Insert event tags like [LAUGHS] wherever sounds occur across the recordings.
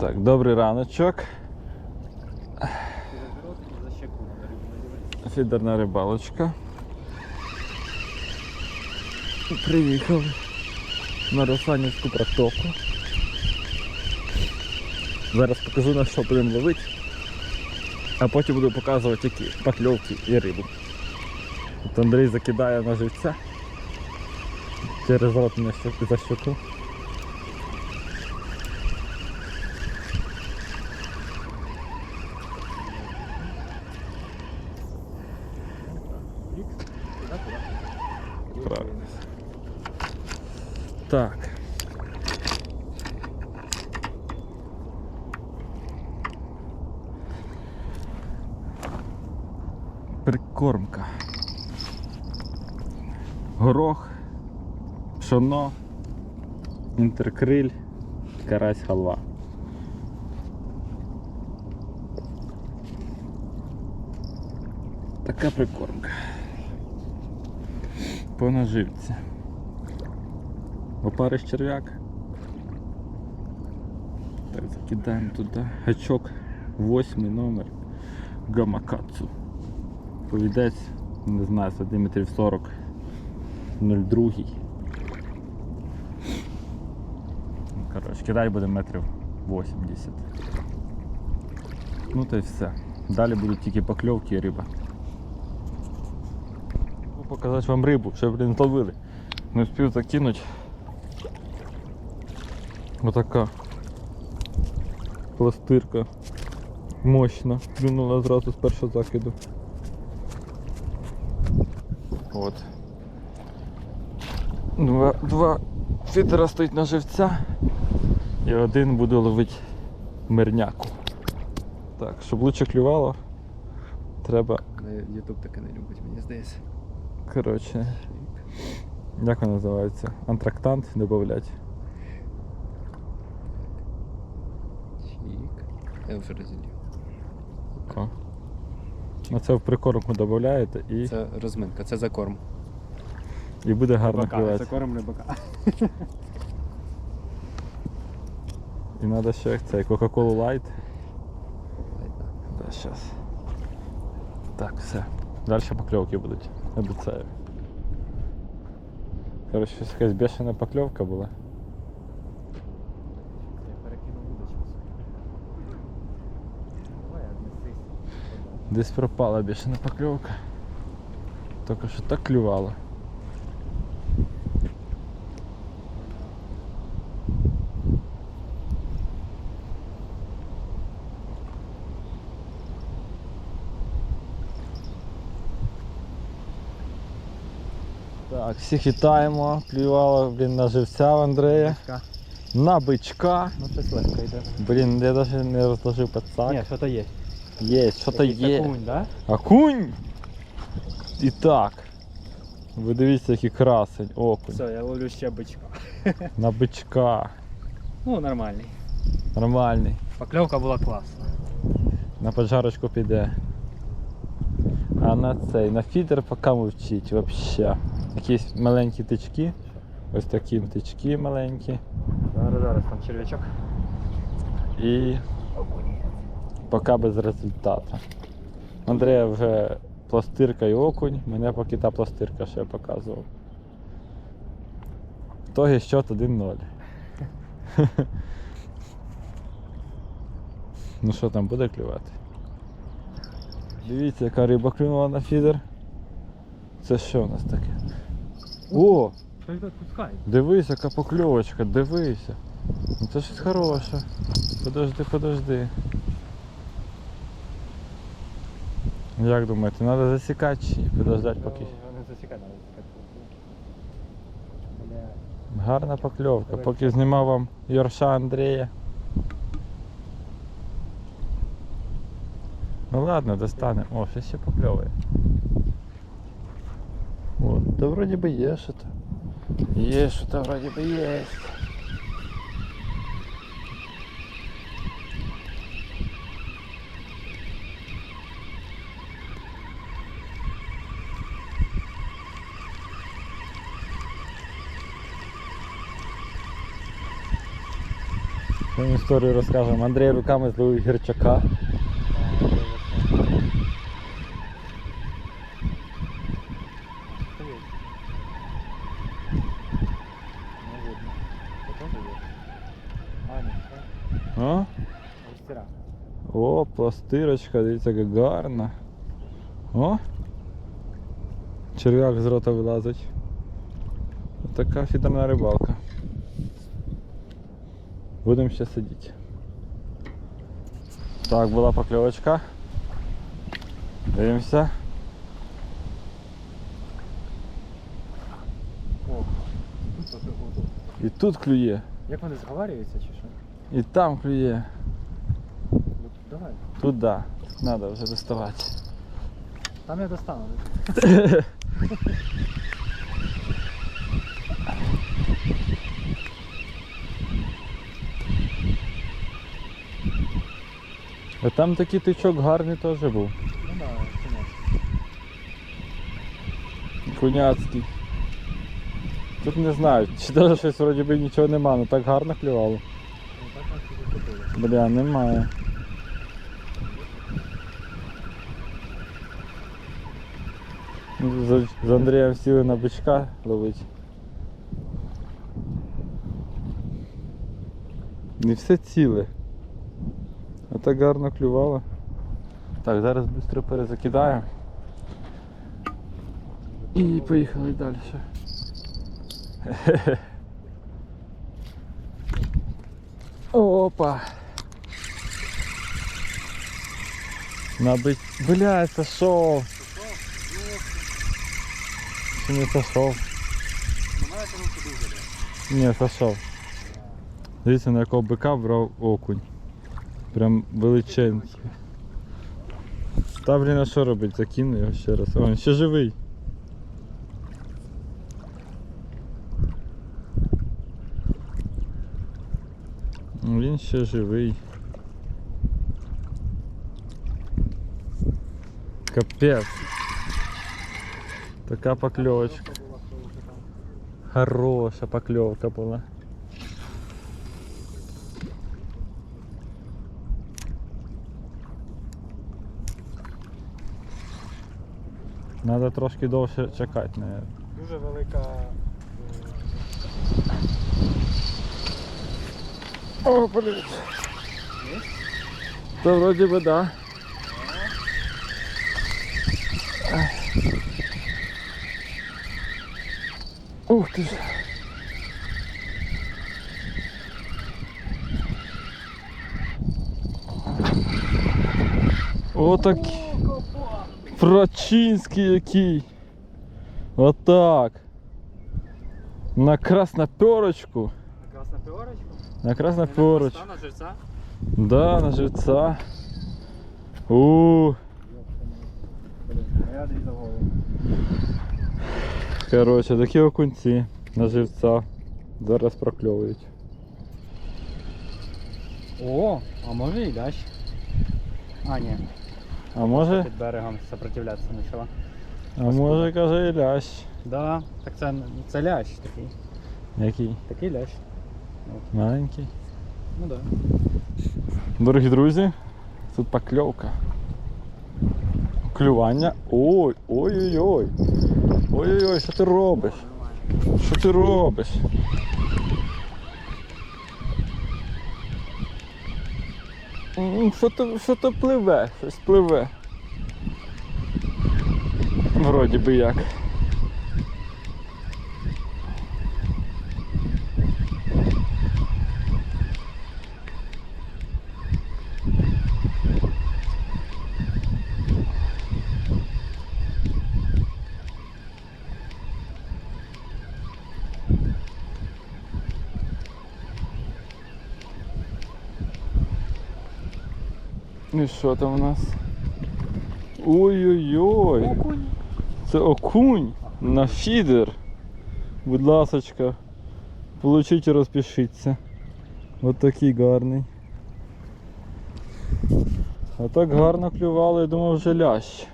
Так, добрий раночок. Фідерна рибалочка. Приїхали на Росанівську протоку. Зараз покажу на що будемо ловити, а потім буду показувати які покльовки і рибу. От Андрій закидає на живця через рот мене за щоку. Правильно. Так. Прикормка. Горох, пшоно, інтеркриль, карась халва. Така прикормка. По наживці. Опариш черв'як. Так, закидаємо туди. Гачок, восьмий номер Гамакацу. Повідець, не знаю, сантиметрів 40 02. Коротше, кидай буде метрів 80. Ну та й все. Далі будуть тільки покльовки і риба. Хочу Показати вам рибу, ще блін зловили. Не встиг закинути. Отака пластирка. Мощна. Клюнула зразу з першого закиду. От. Два, два фідера стоїть на живця і один буду ловити мирняку. Так, щоб лучше клювало, треба, Ютуб таке не любить, мені здається. коротше, як воно називається? Антрактант додати. Чік. Я вже розділив. О. Ну це в прикормку додаєте і, Це розминка, це за корм. і буде гарно Рибака, клювати. Це корм рибака. [LAUGHS] І треба ще цей Coca-Cola Light. Да, сейчас. Так, все. Дальше поклевки будуть. Обіцяю. Короче, щось якась бешена поклевка була. Я перекинув удочку свою. Давай, віднесись. Десь пропала бешена поклевка. Тільки що так клювало. Так, всіх вітаємо. Клювало, блін, на живця в Андрея. На бичка. Ну щось легко йде. Блін, я навіть не розложив пацак. Ні, що то є. Є, що-то Якийсь є. окунь, да? Окунь! І так. Ви дивіться, який красень, окунь. Все, я ловлю ще бичка. [LAUGHS] На бичка. Ну, нормальний. Нормальний. Покльовка була класна. На поджарочку піде. А на цей, на фідер поки мовчить вообще. Якісь маленькі тички. Ось такі тички маленькі. Зараз, зараз там черв'ячок. І поки без результату. Андрія вже пластирка і окунь, мене поки та пластирка ще показував. Тогі счет 1-0. ну що там буде клювати? Дивіться, яка риба клюнула на фідер. Це що у нас таке? О! Дивись, яка покльовочка, дивися. Ну це щось хороше. Подожди, подожди. Як думаєте, треба засікати чи подождати поки? Не засікай, треба засікати. Бля. Гарна покльовка, поки знімав вам Йорша Андрія. Ну ладно, достане. О, щось ще покльовує. От, да вроді би є що то. Є що то вроді би є. Свою історію розкажемо. Андрій руками зловив гірчака. А? О, пластирочка, дивіться, яка гарна. О! Черв'як з рота вилазить. Така фідерна рибалка. Будемо ще сидіти. Так, була покльовочка. Дивимося. І тут клює, Як вони зговарюються чи що? і там клює. Ну, Давай. Тут да. Тут треба вже доставати. Там я достану. [LAUGHS] А там такий тичок гарний теж був. Ну да, конечно. Куняцький. Тут не знаю, чи даже щось вроді би нічого нема, але так гарно клювало. Ну так і закупили. Бля, немає. З, з Андрієм сіли на бичка ловить. Не все ціле. А так гарно клювало. Так, зараз швидко перезакидаємо. І поїхали далі. [LAUGHS] Опа. Набить. Бля, сошов. Чи не сошов? Ні, сошов. Дивіться, на якого бика брав окунь. Прям величенький. Та блін, а що робить? Закину його ще раз. О, він ще живий. Ну, Він ще живий. Капець. Така покльовочка. Хороша покльовка була. Треба трошки довше чекати, мабуть. Дуже велика. О, подивіться. Та вроді би да. Ух ти ж. Отак. Прочинський який. Отак. На красноперочку. Красна піорочка? На красноперочку. на живця? Да, на живца. У, Блін, я дивіться голову. короче, такі окунці на живця. Зараз прокльовують. О, а може і лящ. А, ні. А може, Під берегом сопротивлятися почала. а може каже і лящ. Да, так це, це лящ такий. Який? Такий лящ. Маленький. Ну да. Дорогі друзі, тут покльовка. Клювання. Ой, ой-ой-ой. Ой-ой-ой, що ти робиш? Що ти робиш? Що то, що пливе? Щось пливе. Вроді би як. І що там у нас? Ой-ой-ой! Це окунь на фідер. Будь ласочка, получіть і розпишіться. От такий гарний. А так гарно клювало, я думав вже лящ.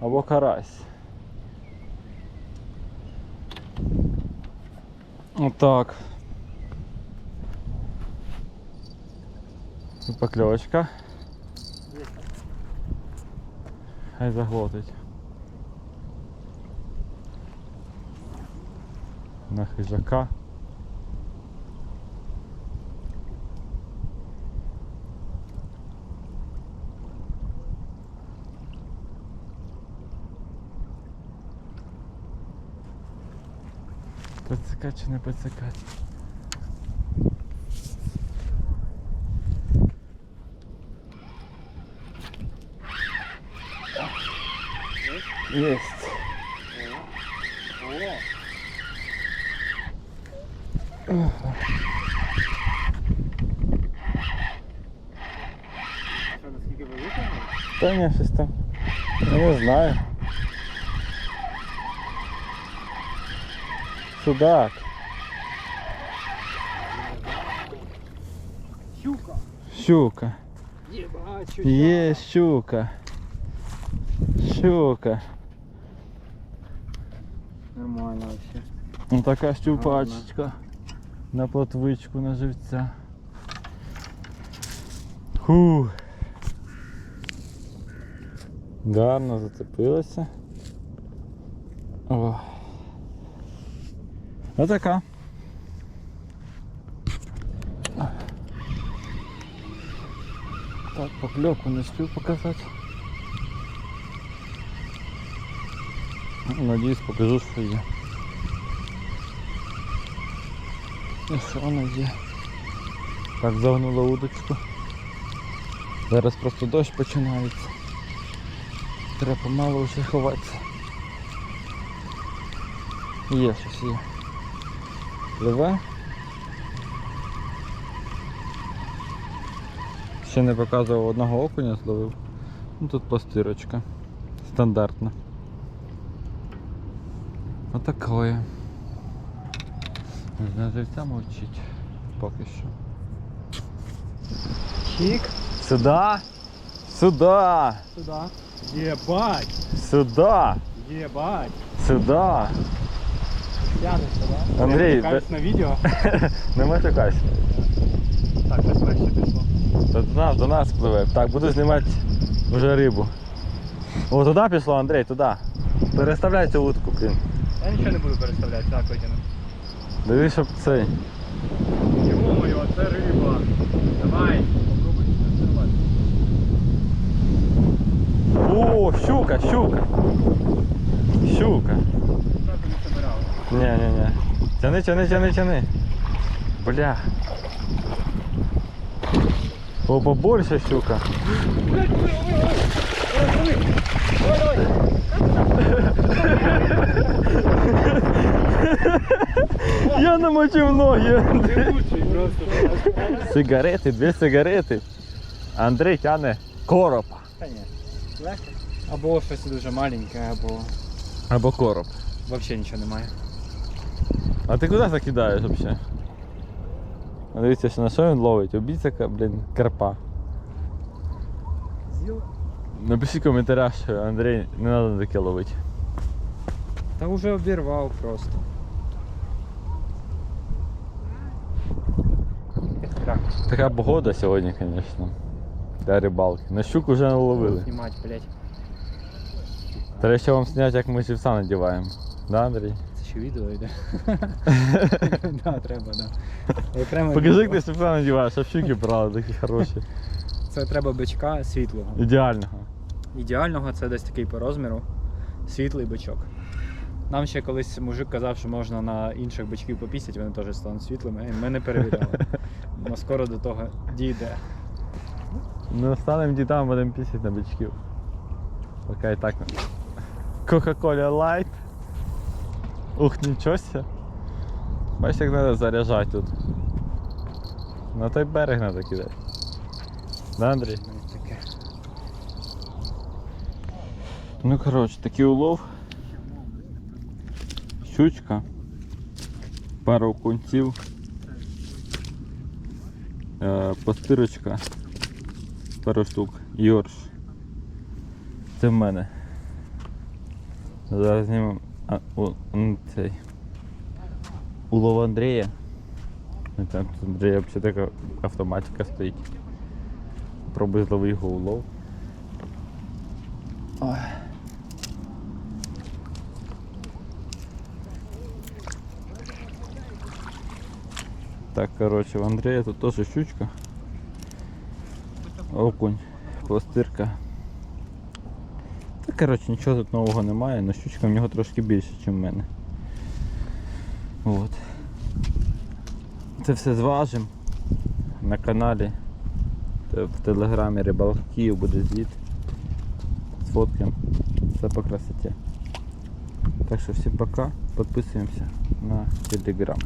Або карась. Отак. Покльовочка. Хай заглотить. На хижака. Поцикать чи не поцикать? Есть. Що, наскільки велика? Та ні, щось там. Я не знаю. Судак. Щука. Щука. Є, бачу. Є щука. Щука. Нормально вообще. Ну така щупачечка. На плотвичку на живця. Ху. Гарно зацепилася. О. Отака. Так, покльовку не спів показати. Надіюсь, покажу, що є. І що вона є? Так, загнула удочку. Зараз просто дощ починається. Треба помало вже ховатися. Є щось є. Пливе. Ще не показував одного окуня зловив. Ну тут пластирочка. Стандартна. Отакое. На живця мовчить. Поки що. Чик. Сюда! Сюда! Сюда. Єбать. Сюда! Єбать. Сюда! Тянешся, да? Андрій, Я покажусь на відео. [LAUGHS] Не матюкайся. Так, ось перше пішло. До нас, до нас пливе. Так, буду знімати вже рибу. О, туди пішло, Андрій, туди. Переставляй цю утку, блін. Я нічого не буду переставляти, так витягну. Дивись, щоб цей. Йо-моє, це риба. Давай. Попробуй. О, щука, щука. Щука. Правда не собирав. Ні, ні, ні. Тяни, тяни, тяни, тяни. Бля. О, побольше щука. Я намочив ноги. Живучий просто. Сигарети, дві сигарети. Андрій тяне коропа. Та ні. Легко. Або щось дуже маленьке, або Або короб. взагалі нічого немає. А ти куди закидаєш взагалі? Дивіться, що на що він ловить? Обіцяка, блін, карпа. З'їв? Напишіть в коментарях, що Андрій не треба таке ловити. Та вже обірвав просто. Так, Така погода сьогодні, звісно. Для рибалки. На щуку вже не ловили. Знімати, блядь. Треба ще вам зняти, як ми живця надіваємо. Да, Андрій? Це ще відео йде. [LAUGHS] Да, треба, да. Покажи, як ти живця надіваєш, щоб щуки брали, такі хороші. Це треба бичка світлого. Ідеального. Ідеального це десь такий по розміру. Світлий бичок. Нам ще колись мужик казав, що можна на інших бичків попісять, вони теж стануть світлими. і Ми не перевіряли. [LAUGHS] Но скоро до того дійде. Ну, станемо дітям, будемо пісити на бичків. Поки і так. Coca-Cola Light. Ух, нічого ся. Бачиш, як треба заряджати тут. На той берег треба кидати. Да, Андрій? Ну. Ну коротше, такий улов. Щучка. Пара окунців. Е, Постирочка. Пару штук. Йорш. Це в мене. Зараз знімемо а, у, цей. Улов Андрія. Ну, Там Андрія взагалі така автоматика стоїть. Пробуй злови його улов. Ой. Так, короче, в Андрея тут тоже щучка. Окунь, пластирка. Та, короче, нічого тут нового немає, але щучка в нього трошки більше, ніж в мене. От. Це все зважимо на каналі. В телеграмі рибалків буде звіт. Сфоткаємо. Все по красоті. Так що всім пока. Підписуємося на телеграм.